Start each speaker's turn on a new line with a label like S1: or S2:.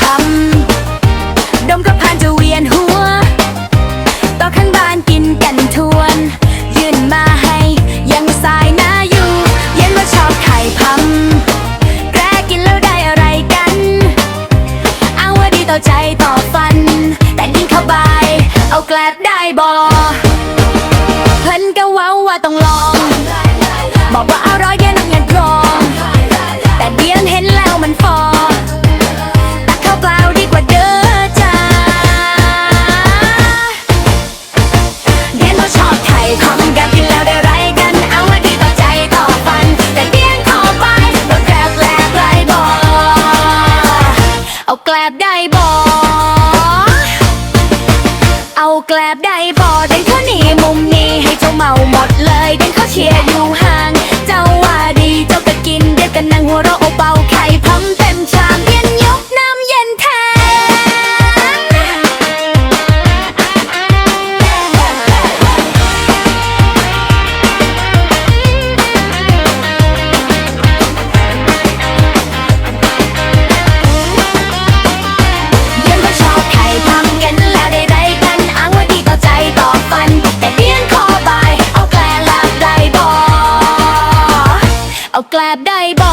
S1: พัมดมก็พานจะเวียนหัว ต่อข้างบ้านกินกันทวน ยื่นมาให้ยังสายหน้าอยู่ เย็นว่าชอบไข่พัมแกรกินแล้วได้อะไรกัน เอาว่าดีต่อใจต่อฟัน แต่กินเข้าไปเอาแกลบได้บอเพิ่นก็เว้าว่าต้องลอง บอกว่าอร่อยแก แบบได้บอเดินเข้าหนีมุมนี้ให้เจ้าเมาหมดเลยเดินเข้าเชียร์อยู่ กลบได้บ่